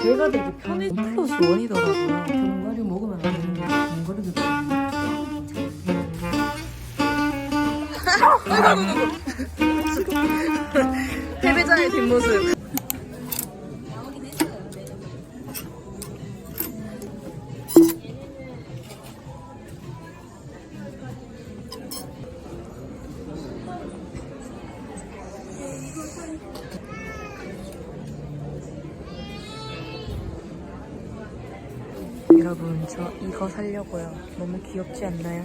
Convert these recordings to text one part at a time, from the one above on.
배가 되게 편해 플러스 원이더라고요. 견과류 먹으면 안 되는데 견과류도 패배자의 뒷모습 이거 살려고요. 너무 귀엽지 않나요?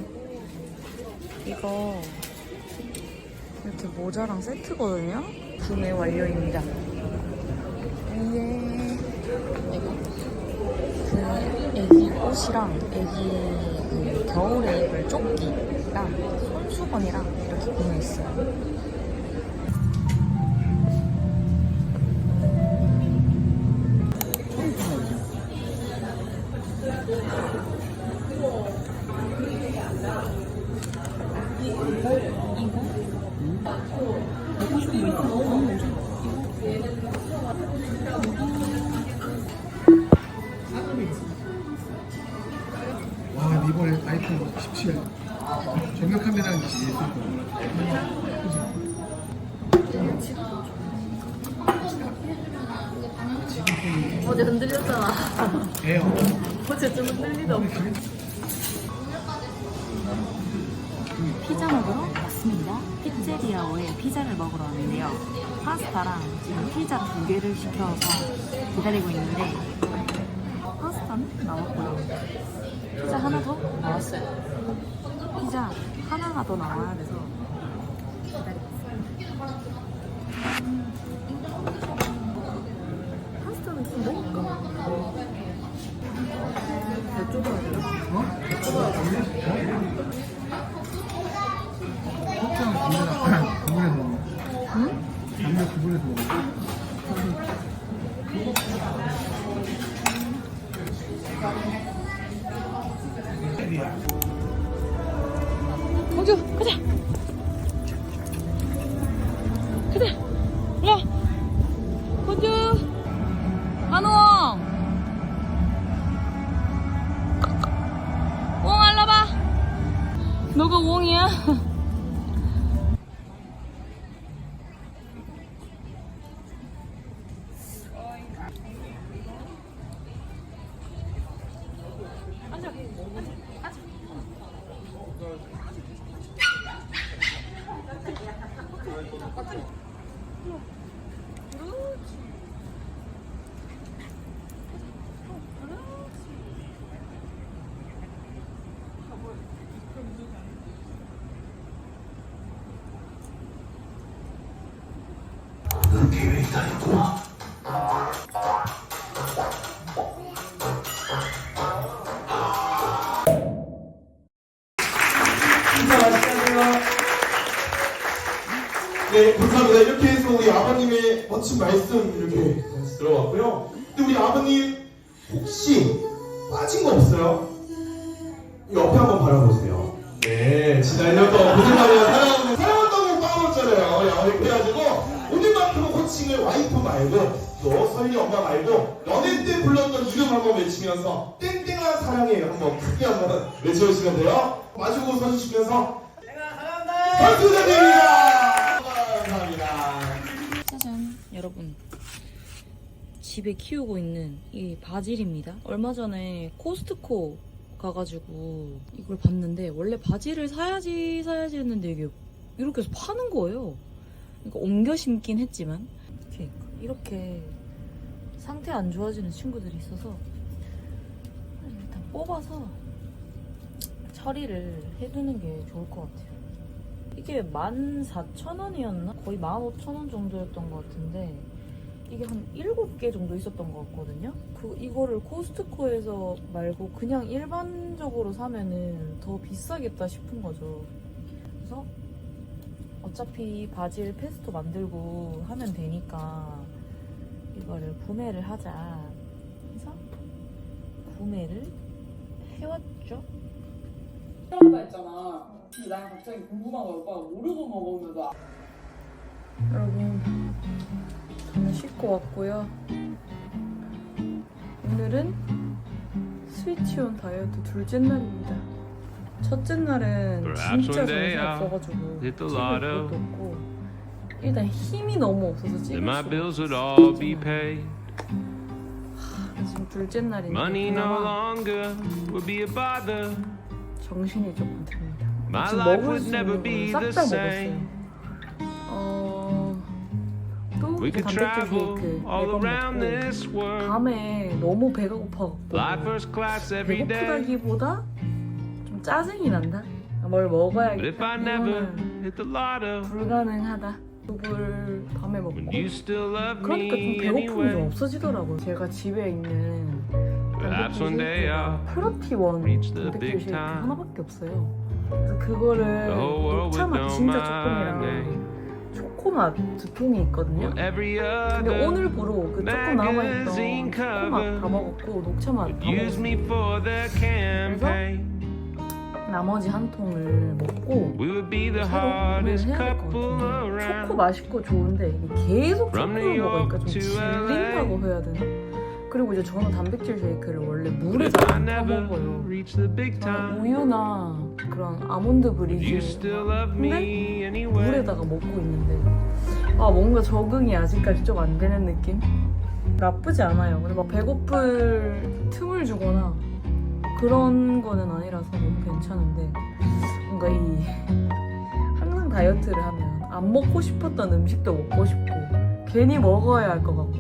이거 이렇게 모자랑 세트거든요? 구매 완료입니다. 위에 그 애기 옷이랑 애기 그 겨울에 입을 조끼랑 손수건이랑 이렇게 구매했어요 시켜서 기다리고 있는데 파스타는 나왔고요. 피자 하나 더 나왔어요. 피자 하나가 더 나와야 돼서 기다리고 있어요. 파스타는 좀 먹을까? 여쭤봐야 되나? 어? 여쭤봐야 되나? 맛있게 네, 감사합니다. 이렇게 해서 우리 아버님의 멋진 말씀 이렇게 들어봤고요. 근데 우리 아버님 혹시 빠진 거 없어요? 옆에 한번 바라보세요. 네, 지난 1년 동안 고생하며 사랑하는 사랑한다고 빠졌잖아요. 야, 그래가지고 호칭을 와이프 말고 또 설리 엄마 말고 연애 때 불렀던 이름 한번 외치면서 땡땡한 사랑해 한번 크게 한번 외쳐주시면 돼요. 마주고 서주시면서 박수 부탁드립니다. 감사합니다. 짜잔 여러분 집에 키우고 있는 이 바질입니다 얼마 전에 코스트코 가가지고 이걸 봤는데 원래 바질을 사야지 사야지 했는데 이게 이렇게 해서 파는 거예요 그러니까 옮겨 심긴 했지만 이렇게, 이렇게 상태 안 좋아지는 친구들이 있어서 일단 뽑아서 처리를 해두는 게 좋을 것 같아요 이게 14,000원이었나? 거의 15,000원 정도였던 것 같은데 이게 한 7개 정도 있었던 것 같거든요? 그, 이거를 코스트코에서 말고 그냥 일반적으로 사면은 더 비싸겠다 싶은 거죠. 그래서 어차피 바질 페스토 만들고 하면 되니까 이거를 구매를 하자. 그래서 구매를 해왔죠. 한다 했잖아. 근데 난 갑자기 궁금한 거야. 오빠가 모르고 먹으면서 여러분 저는 씻고 왔고요. 오늘은 스위치온 다이어트 둘째 날입니다. 첫째 날은 진짜 one day 정신 I'll 없어가지고 찍을. 것도 없고 일단 힘이 너무 없어서 찍을 수가 paid. 지금 둘째 날인데 그나마. 정신이 조금 듭니다. 지금 먹을 수 있는 싹다. 먹었어요. 어... 또 We could travel all around this world. 밤에 너무 배가 고파갖고 Fly first class every day. 배고프다기보다 좀 짜증이 난다. 뭘 먹어야겠다. 이거는 불가능하다. 국을 밤에 먹고 그러니까 좀 배고픔이 좀? 없어지더라고요. 제가 집에 있는 프로티원 단백질 쉐이크. 하나밖에 없어요. 그래서 그거를 녹차맛 진짜 조금이랑. 초코맛 두 통이 있거든요. 근데 other 오늘부로 그 조금 남아있던 초코맛 다 먹었고 녹차맛 다 먹었어요. campaign. 나머지 한 통을 먹고 새로 구매를 해야 될 것 같은데 초코. 맛있고 좋은데 이게 계속 초코를 먹으니까 좀 질린다고 해야 되나? 그리고 이제 저는 단백질 쉐이크를 원래 물에 If I 다 never 먹어요. reach the big 저는 time, 우유나 그런 아몬드 브리즈 근데? 물에다가 먹고 있는데 아 뭔가 적응이 아직까지 좀 안 되는 느낌? 나쁘지 않아요. 근데 막 배고플 틈을 주거나 그런 거는 아니라서 너무 괜찮은데 뭔가 이 항상 다이어트를 하면 안 먹고 싶었던 음식도 먹고 싶고 괜히 먹어야 할 것 같고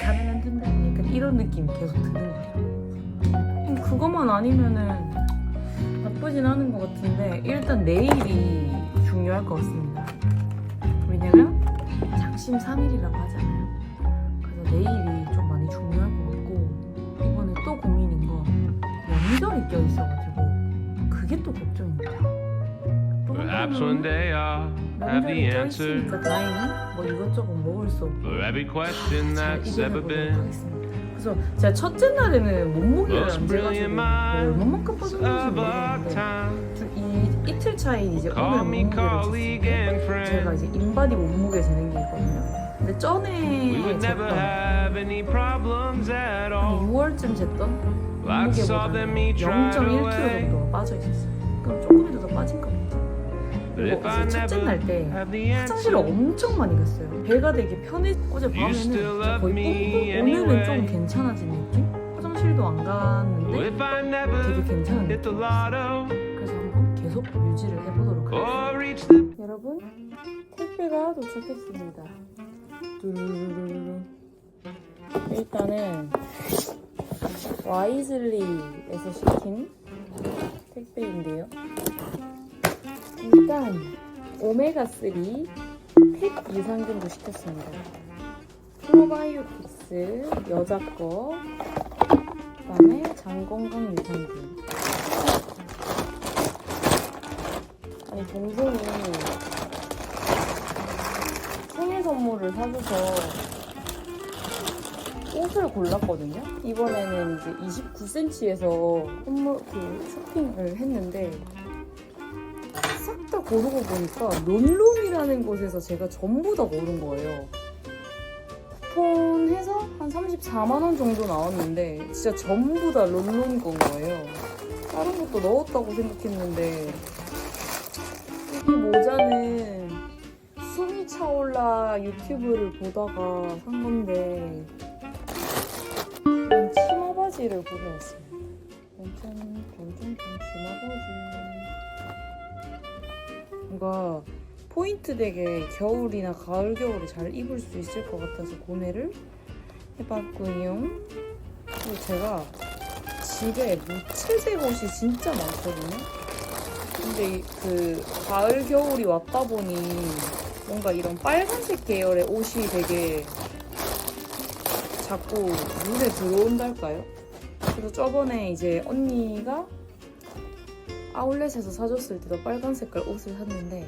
가면 안 된다 약간 이런 느낌이 계속 드는 거예요. 음, 그것만 아니면은 나쁘진 않은 것 같은데 일단 내일이 중요할 것 같습니다. 왜냐면 작심 3일이라고 하잖아요. 그래서 내일이 좀 많이 중요할 것 같고 이번에 또 고민인 거 명절이 껴 있어가지고 그게 또 걱정입니다. 또 Perhaps 한편으로는 one day I'll have the 명절이 껴 answer 있으니까 다행히 뭐 이것저것 먹을 수 없고 for every question 잘 that's ever 이겨내보도록 been. 하겠습니다. 그래서 제가 첫째 날에는 몸무게를 안 재가지고 뭐 얼마만큼 빠졌는지 of our 모르겠는데 time. 두- 이 이틀 차인 이제 오늘 me 몸무게를 colleague 쟀을 and 때 제가 이제. 인바디 몸무게 재는 게 있거든요. 근데 전에 would never 쟀던 have any problems at 한 all. 6월쯤 쟀던 Right 0.1kg away. 정도가 빠져 있었어요. 그럼 조금이라도 더 빠진 것 같아요. 그리고 이제 첫째 날 때 화장실을 엄청 많이 갔어요. 배가 되게 편해. 어제 밤에는 진짜 거의 뽕뽕. 오늘은. 좀 괜찮아진 느낌? 화장실도 안 갔는데 되게 괜찮은 느낌. 그래서 한번 계속 유지를 해보도록 하겠습니다. 여러분 택배가 도착했습니다. 일단은 와이즐리에서 시킨 택배인데요. 일단 오메가 3 팩 유산균도 시켰습니다. 프로바이오틱스 여자 거, 그다음에 장건강 유산균. 아니 동생이 생일 선물을 사줘서 옷을 골랐거든요. 이번에는 이제 29cm에서 선물 그 쇼핑을 했는데 싹 다 고르고 보니까 론룸이라는 곳에서 제가 전부 다 고른 거예요. 쿠폰 해서 한 34만 원 정도 나왔는데 진짜 전부 다 론룸 건 거예요. 다른 것도 넣었다고 생각했는데 이 모자는 숨이 차올라 유튜브를 보다가 산 건데 바지를 구매했습니다. 완전 치마 바지. 뭔가 포인트 되게 겨울이나 가을 겨울에 잘 입을 수 있을 것 같아서 구매를 해봤고요. 그리고 제가 집에 무채색 옷이 진짜 많거든요. 근데 이- 그 가을 겨울이 왔다 보니 뭔가 이런 빨간색 계열의 옷이 되게 자꾸 눈에 들어온달까요? 그래서 저번에 이제 언니가 아울렛에서 사줬을 때도 빨간 색깔 옷을 샀는데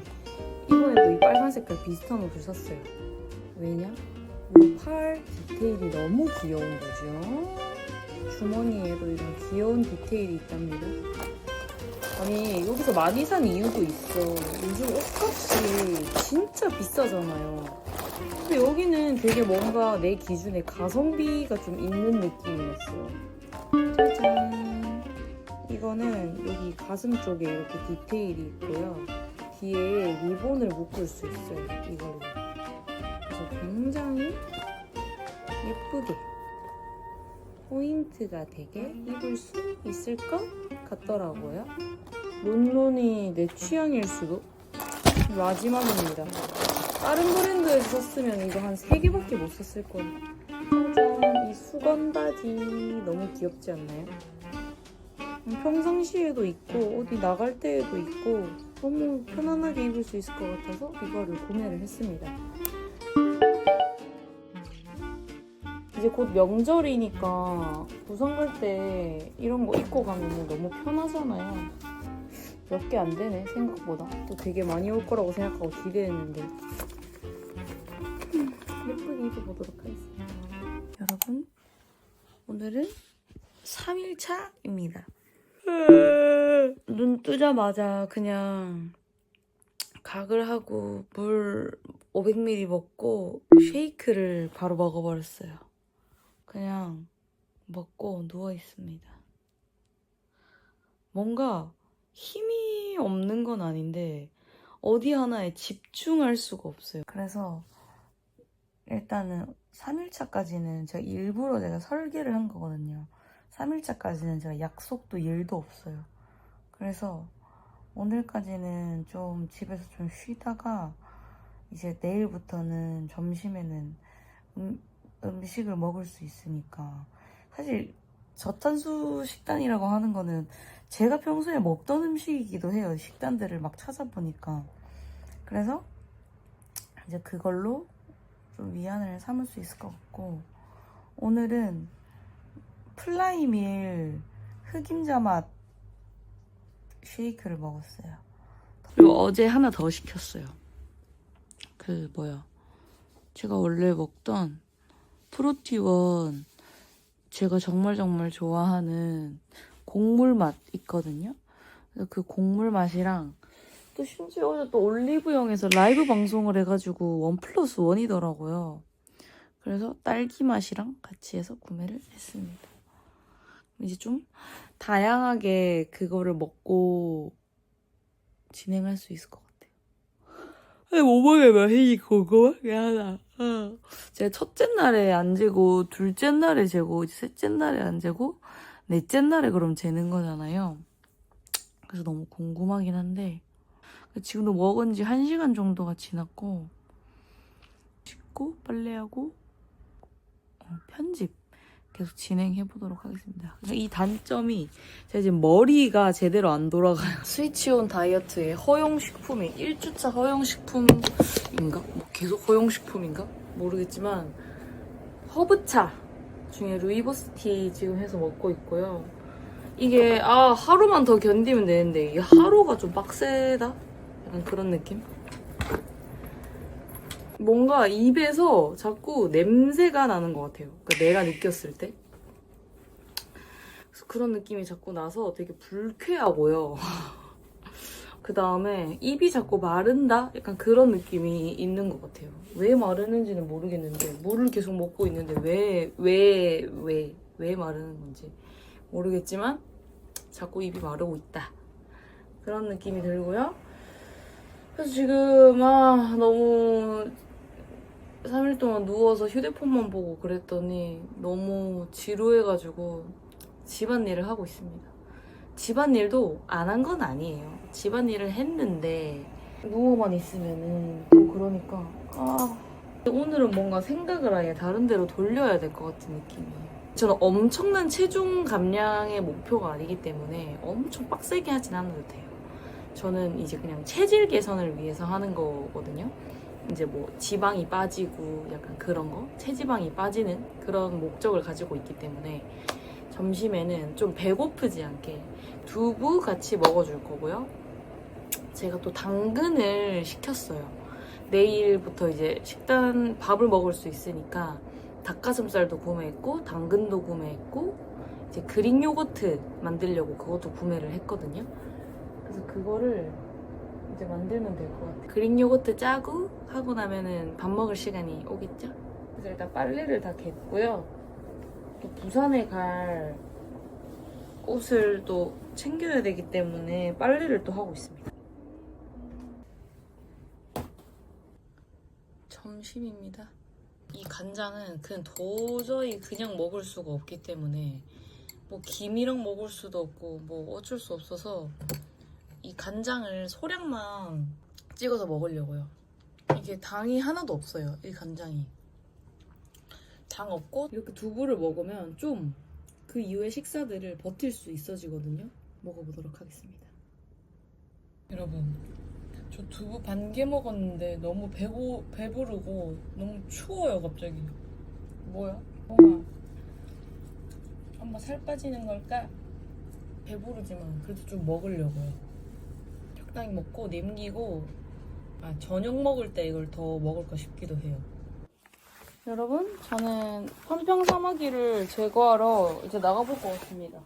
이번에도 이 빨간 색깔 비슷한 옷을 샀어요. 왜냐? 이팔 디테일이 너무 귀여운 거죠. 주머니에도 이런 귀여운 디테일이 있답니다. 아니 여기서 많이 산 이유도 있어. 요즘 옷값이 진짜 비싸잖아요. 근데 여기는 되게 뭔가 내 기준에 가성비가 좀 있는 느낌이었어요. 짜잔. 이거는 여기 가슴 쪽에 이렇게 디테일이 있고요. 뒤에 리본을 묶을 수 있어요. 이걸로. 그래서 굉장히 예쁘게 포인트가 되게 입을 수 있을 것 같더라고요. 론론이 내 취향일 수도. 마지막입니다. 다른 브랜드에서 썼으면 이거 한 3개밖에 못 썼을 거예요. 짜잔, 이 수건 바지 너무 귀엽지 않나요? 음, 평상시에도 있고 어디 나갈 때에도 있고 너무 편안하게 입을 수 있을 것 같아서 이거를 구매를 했습니다. 이제 곧 명절이니까 부산 갈 때 이런 거 입고 가면 너무 편하잖아요. 몇 개 안 되네 생각보다. 또 되게 많이 올 거라고 생각하고 기대했는데 음, 예쁘게 입어보도록 하겠습니다. 여러분 오늘은 3일차입니다. 눈 뜨자마자 그냥 각을 하고 물 500ml 먹고 쉐이크를 바로 먹어버렸어요. 그냥 먹고 누워 있습니다. 뭔가 힘이 없는 건 아닌데 어디 하나에 집중할 수가 없어요. 그래서 일단은 3일차까지는 제가 일부러 제가 설계를 한 거거든요. 3일차까지는 제가 약속도 일도 없어요. 그래서 오늘까지는 좀 집에서 좀 쉬다가 이제 내일부터는 점심에는 음, 음식을 먹을 수 있으니까 사실 저탄수 식단이라고 하는 거는 제가 평소에 먹던 음식이기도 해요. 식단들을 막 찾아보니까. 그래서 이제 그걸로 좀 위안을 삼을 수 있을 것 같고 오늘은 플라이밀 흑임자 맛 쉐이크를 먹었어요. 그리고 어제 하나 더 시켰어요. 그 뭐야? 제가 원래 먹던 프로티원 제가 정말 정말 좋아하는 곡물 맛 있거든요. 그 곡물 맛이랑 또 심지어 어제 또 올리브영에서 라이브 방송을 해가지고 원 플러스 원이더라고요. 그래서 딸기 맛이랑 같이 해서 구매를 했습니다. 이제 좀 다양하게 그거를 먹고 진행할 수 있을 것 같아요. 아니, 뭐 먹으면 이 궁금하게 하나. 어. 제가 첫째 날에 안 재고 둘째 날에 재고 셋째 날에 안 재고 넷째 날에 그럼 재는 거잖아요. 그래서 너무 궁금하긴 한데 지금도 먹은 지 1시간 정도가 지났고 씻고 빨래하고 어, 편집 계속 진행해 보도록 하겠습니다. 이 단점이 제가 지금 머리가 제대로 안 돌아가요. 스위치온 다이어트의 허용식품이 1주차 허용식품인가? 뭐 계속 허용식품인가? 모르겠지만 허브차 중에 루이버스티 지금 해서 먹고 있고요. 이게 아 하루만 더 견디면 되는데 이게 하루가 좀 빡세다? 약간 그런 느낌? 뭔가 입에서 자꾸 냄새가 나는 것 같아요. 그러니까 내가 느꼈을 때. 그래서 그런 느낌이 자꾸 나서 되게 불쾌하고요. 그 다음에 입이 자꾸 마른다? 약간 그런 느낌이 있는 것 같아요. 왜 마르는지는 모르겠는데 물을 계속 먹고 있는데 왜, 왜, 왜, 왜 마르는 건지 모르겠지만 자꾸 입이 마르고 있다. 그런 느낌이 들고요. 그래서 지금 아 너무 3일 동안 누워서 휴대폰만 보고 그랬더니 너무 지루해가지고 집안일을 하고 있습니다. 집안일도 안 한 건 아니에요. 집안일을 했는데 누워만 있으면은 또 그러니까 아 오늘은 뭔가 생각을 아예 다른 데로 돌려야 될 것 같은 느낌이에요. 저는 엄청난 체중 감량의 목표가 아니기 때문에 엄청 빡세게 하진 않아도 돼요. 저는 이제 그냥 체질 개선을 위해서 하는 거거든요. 이제 뭐 지방이 빠지고 약간 그런 거, 체지방이 빠지는 그런 목적을 가지고 있기 때문에 점심에는 좀 배고프지 않게 두부 같이 먹어줄 거고요. 제가 또 당근을 시켰어요. 내일부터 이제 식단 밥을 먹을 수 있으니까 닭가슴살도 구매했고 당근도 구매했고 이제 그릭 요거트 만들려고 그것도 구매를 했거든요. 그래서 그거를 이제 만들면 될 것 같아요. 그릭 요거트 짜고 하고 나면은 밥 먹을 시간이 오겠죠? 그래서 일단 빨래를 다 겠고요. 또 부산에 갈 옷을 또 챙겨야 되기 때문에 빨래를 또 하고 있습니다. 점심입니다. 이 간장은 그냥 도저히 그냥 먹을 수가 없기 때문에 뭐 김이랑 먹을 수도 없고 뭐 어쩔 수 없어서 이 간장을 소량만 찍어서 먹으려고요. 이게 당이 하나도 없어요. 이 간장이. 당 없고 이렇게 두부를 먹으면 좀 그 이후의 식사들을 버틸 수 있어지거든요. 먹어보도록 하겠습니다. 여러분, 저 두부 반 개 먹었는데 너무 배고 배부르고 너무 추워요 갑자기. 뭐야? 엄마, 엄마 살 빠지는 걸까? 배부르지만 그래도 좀 먹으려고요. 적당히 먹고 남기고 아 저녁 먹을 때 이걸 더 먹을까 싶기도 해요. 여러분, 저는 편평사마귀를 제거하러 이제 나가볼 것 같습니다.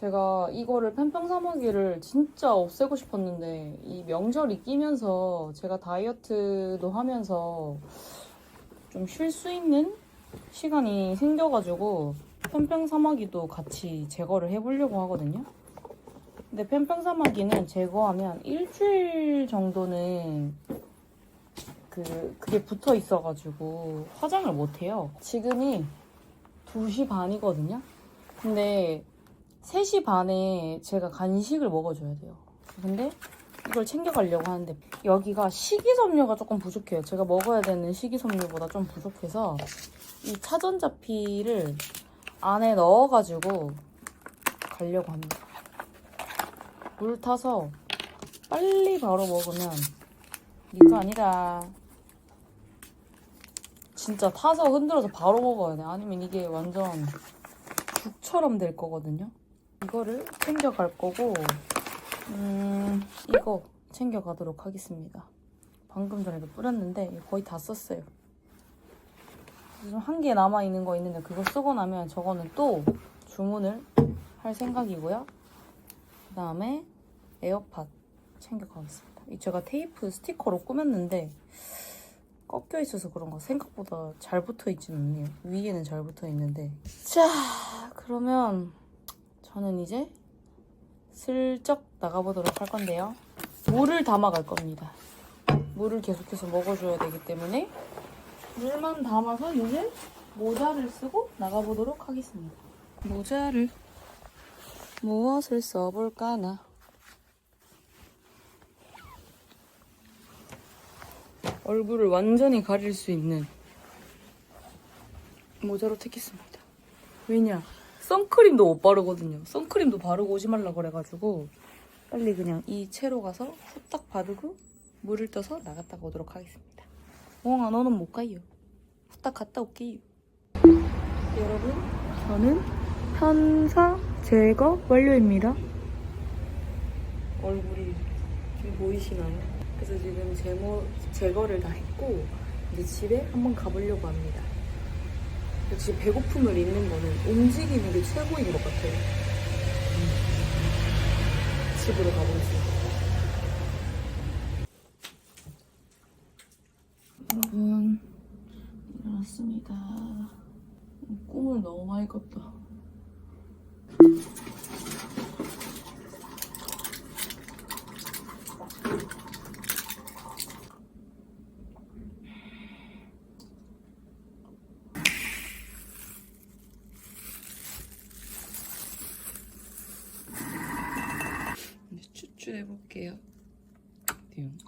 제가 이거를 펜평사마귀를 진짜 없애고 싶었는데 이 명절이 끼면서 제가 다이어트도 하면서 좀 쉴 수 있는 시간이 생겨가지고 펜평사마귀도 같이 제거를 해보려고 하거든요. 근데 펜평사마귀는 제거하면 일주일 정도는 그 그게 붙어 있어가지고 화장을 못 해요. 지금이 2시 반이거든요. 근데 3시 반에 제가 간식을 먹어줘야 돼요. 근데 이걸 챙겨가려고 하는데 여기가 식이섬유가 조금 부족해요. 제가 먹어야 되는 식이섬유보다 좀 부족해서 이 차전자피를 안에 넣어가지고 가려고 합니다. 물 타서 빨리 바로 먹으면 니거 아니라 진짜 타서 흔들어서 바로 먹어야 돼. 아니면 이게 완전 죽처럼 될 거거든요. 이거를 챙겨갈 거고, 음, 이거 챙겨가도록 하겠습니다. 방금 전에 도 뿌렸는데 거의 다 썼어요. 지금 한 개 남아있는 거 있는데 그거 쓰고 나면 저거는 또 주문을 할 생각이고요. 그 다음에 에어팟 챙겨가겠습니다. 이 제가 테이프 스티커로 꾸몄는데 꺾여 있어서 그런가 생각보다 잘 붙어 있지는 않네요. 위에는 잘 붙어 있는데. 자, 그러면 저는 이제 슬쩍 나가보도록 할 건데요. 물을 담아갈 겁니다. 물을 계속해서 먹어줘야 되기 때문에 물만 담아서 이제 모자를 쓰고 나가보도록 하겠습니다. 모자를 무엇을 써볼까나? 얼굴을 완전히 가릴 수 있는 모자로 택했습니다. 왜냐? 선크림도 못 바르거든요. 선크림도 바르고 오지 말라 그래가지고 빨리 그냥 이 채로 가서 후딱 바르고 물을 떠서 나갔다가 오도록 하겠습니다. 엉아 너는 못 가요. 후딱 갔다 올게요. 여러분, 저는 편사 제거 완료입니다. 얼굴이 좀 보이시나요? 그래서 지금 제모, 제거를 다 했고 이제 집에 한번 가보려고 합니다. 역시 배고픔을 잊는 거는 움직이는 게 최고인 것 같아요. 음. 집으로 가보겠습니다. 여러분, 일어났습니다. 꿈을 너무 많이 꿨다. 이제 추출해볼게요. 띠용.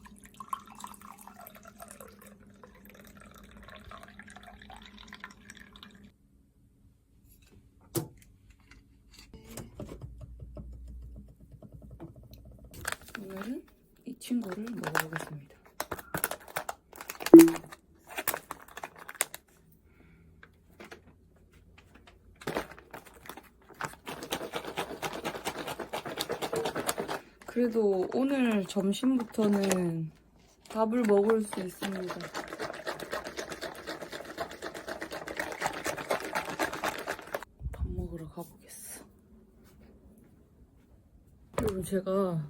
오늘은 이 친구를 먹어보겠습니다. 그래도 오늘 점심부터는 밥을 먹을 수 있습니다. 밥 먹으러 가보겠어. 여러분 제가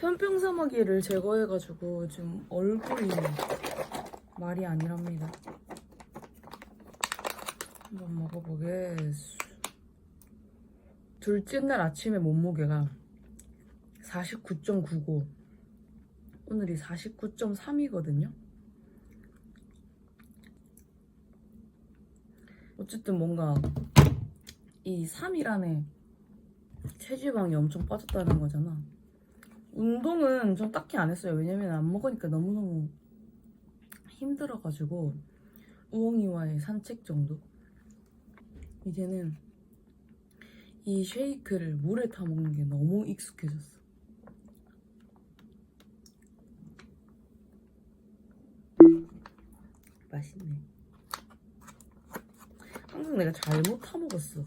편평사마귀를 제거해가지고 좀 얼굴이 말이 아니랍니다. 한번 먹어보겠어. 둘째 날 아침에 몸무게가 49.99. 오늘이 49.3이거든요. 어쨌든 뭔가 이 3일 안에 체지방이 엄청 빠졌다는 거잖아. 운동은 좀 딱히 안 했어요. 왜냐면 안 먹으니까 너무너무 힘들어가지고 우엉이와의 산책 정도. 이제는 이 쉐이크를 물에 타 먹는 게 너무 익숙해졌어. 맛있네. 항상 내가 잘못 타 먹었어.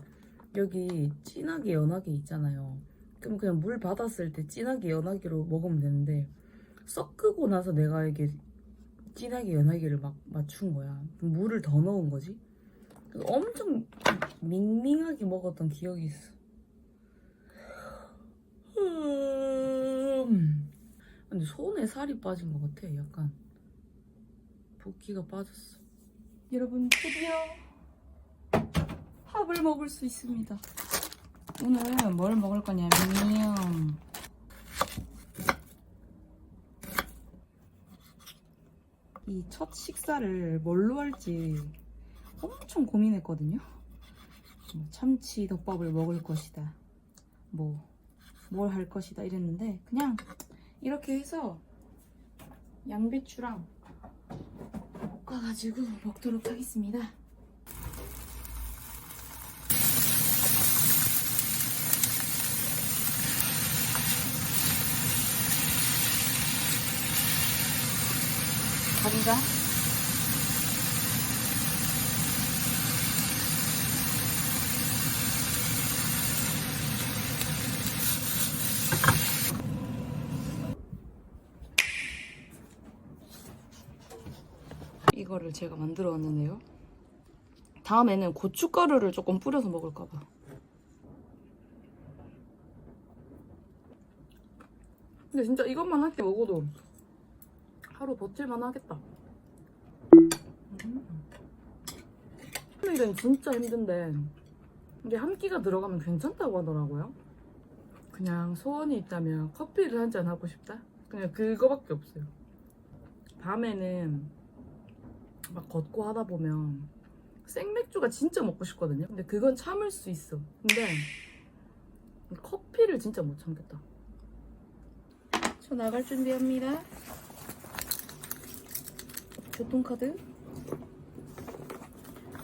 여기 진하게 연하게 있잖아요. 그럼 그냥 물 받았을 때 진하게 연하게로 먹으면 되는데 섞고 나서 내가 이게 진하게 연하게를 막 맞춘 거야. 물을 더 넣은 거지. 엄청 밍밍하게 먹었던 기억이 있어. 음. 근데 손에 살이 빠진 것 같아. 약간 붓기가 빠졌어. 여러분 드디어 밥을 먹을 수 있습니다. 오늘 뭘 먹을 거냐면 이 첫 식사를 뭘로 할지 엄청 고민했거든요. 뭐 참치 덮밥을 먹을 것이다. 뭐 뭘 할 것이다 이랬는데 그냥 이렇게 해서 양배추랑 볶아가지고 먹도록 하겠습니다. 감자 이거를 제가 만들어 왔는데요. 다음에는 고춧가루를 조금 뿌려서 먹을까봐. 근데 진짜 이것만 할게 먹어도 하루 버틸만 하겠다. 일은 진짜 힘든데 이게 한 끼가 들어가면 괜찮다고 하더라고요. 그냥 소원이 있다면 커피를 한 잔 하고 싶다? 그냥 그거밖에 없어요. 밤에는 막 걷고 하다 보면 생맥주가 진짜 먹고 싶거든요. 근데 그건 참을 수 있어. 근데 커피를 진짜 못 참겠다. 저 나갈 준비합니다. 교통카드?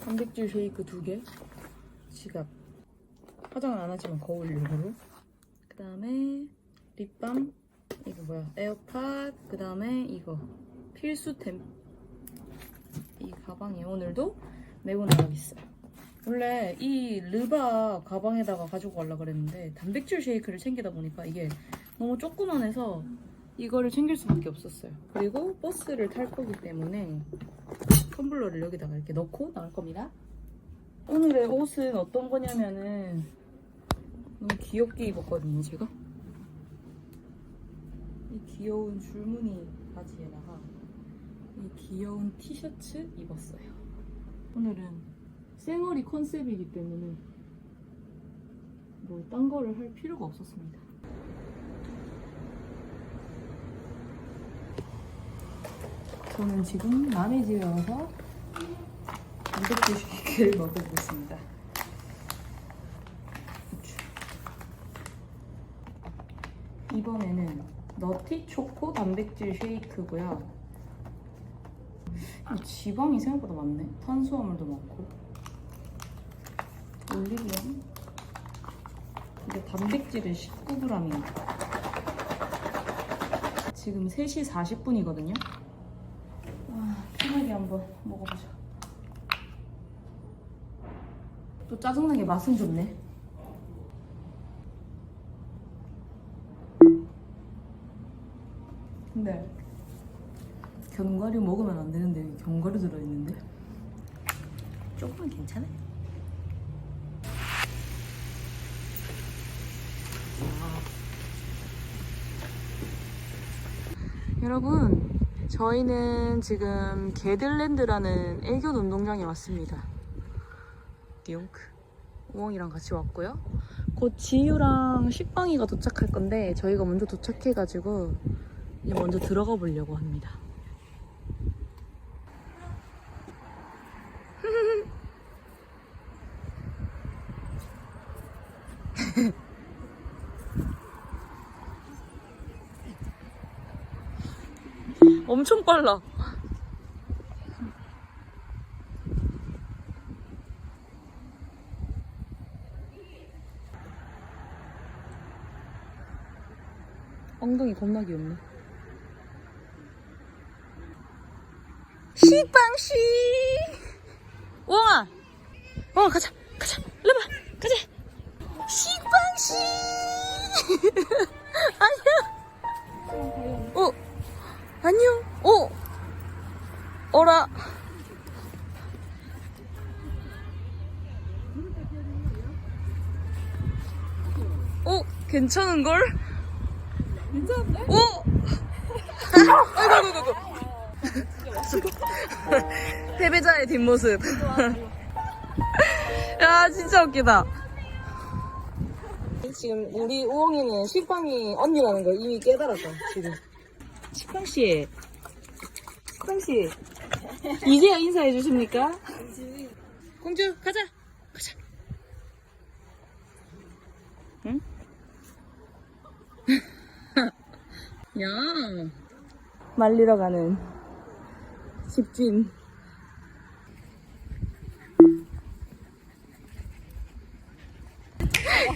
단백질 쉐이크 두개. 지갑. 화장은 안 하지만 거울용으로. 그 다음에 립밤. 이거 뭐야? 에어팟. 그 다음에 이거. 필수템. 이 가방에 오늘도 메고 나가겠어요. 원래 이 르바 가방에다가 가지고 가려고 그랬는데 단백질 쉐이크를 챙기다 보니까 이게 너무 조그만해서 이거를 챙길 수밖에 없었어요. 그리고 버스를 탈 거기 때문에 텀블러를 여기다가 이렇게 넣고 나갈 겁니다. 오늘의 옷은 어떤 거냐면은 너무 귀엽게 입었거든요, 제가. 이 귀여운 줄무늬 바지에다가 이 귀여운 티셔츠 입었어요. 오늘은 쌩얼이 컨셉이기 때문에 뭐 딴 거를 할 필요가 없었습니다. 저는 지금 남의 집에 와서 단백질 쉐이크를 먹어보고 있습니다. 이번에는 너티 초코 단백질 쉐이크고요. 이 지방이 생각보다 많네. 탄수화물도 많고. 올리브영. 이게 단백질은 19g입니다. 지금 3시 40분이거든요. 한번 먹어보자. 또 짜증나게 맛은 좋네. 근데 견과류 먹으면 안 되는데 여기 견과류 들어있는데 조금은 괜찮아. 아. 여러분, 저희는 지금 게들랜드라는 애교 운동장에 왔습니다. 띠용크. 우엉이랑 같이 왔고요. 곧 지유랑 식빵이가 도착할 건데 저희가 먼저 도착해가지고 이제 먼저 들어가 보려고 합니다. 엄청 빨라. 엉덩이 겁나 귀엽네. 식빵씨! 우엉아! 우엉아, 가자! 가자! 일로 봐! 가자! 식빵씨! 안녕! 어! 안녕! 어! 어라! 어? 괜찮은걸? 괜찮은데? 어? 아이고, 아이고, 아이고. 패배자의 뒷모습. 야, 진짜 웃기다. 지금 우리 우엉이는 식빵이 언니라는 걸 이미 깨달았다, 지금. 식빵씨. 식 빵씨. 이제야 인사해 주십니까? 공주, 가자. 가자. 응? 야. 말리러 가는 집주인.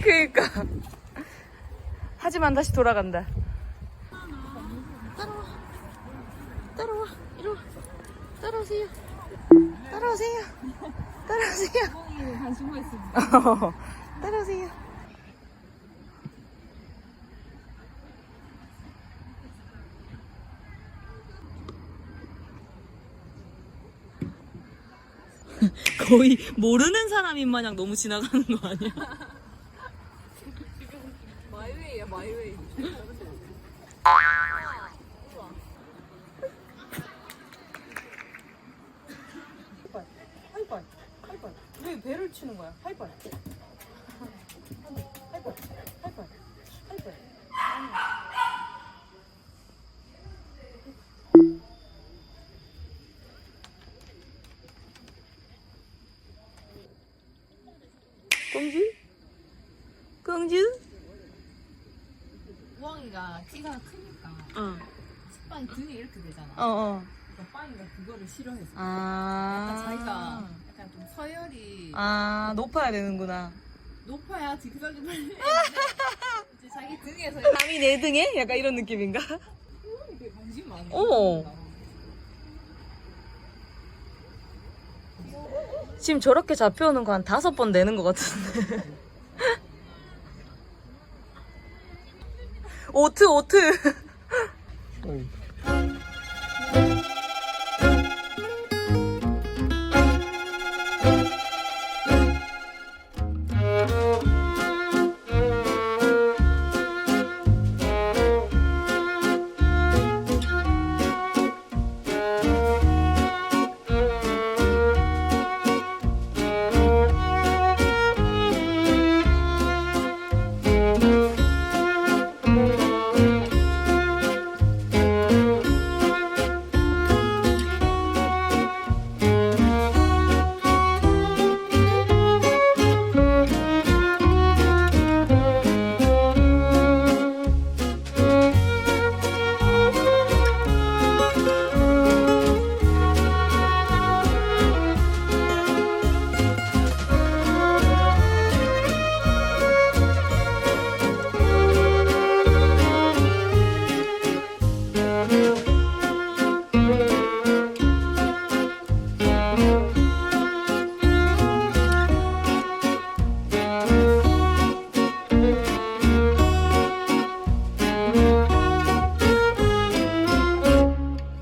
그니까. 하지만 다시 돌아간다. 따라와. 따라와. 이리 와. 따라오세요. 따라오세요. 따라오세요. 관심만 있습니다. 따라오세요. 거의 모르는 사람인 마냥 너무 지나가는 거 아니야 마이웨이. 하이파이 하이파이 왜 배를 치는 거야 하이파이 하이파이 하이파이 하이파이 공주? 공주? 우엉이가 키가 크니까 어. 식빵이 등이 이렇게 되잖아. 어, 어. 그러니까 빵이가 그거를 싫어해서. 아. 약간 자기가 약간 좀 서열이 아, 높아야 되는구나. 높아야 직선이 빨리 이제 자기 등에서 남이 내 등에? 약간 이런 느낌인가? 이렇게 관심 많아. 어머. 지금 저렇게 잡혀오는 거 한 다섯 번 내는 것 같은데. 오트, 오트. 어,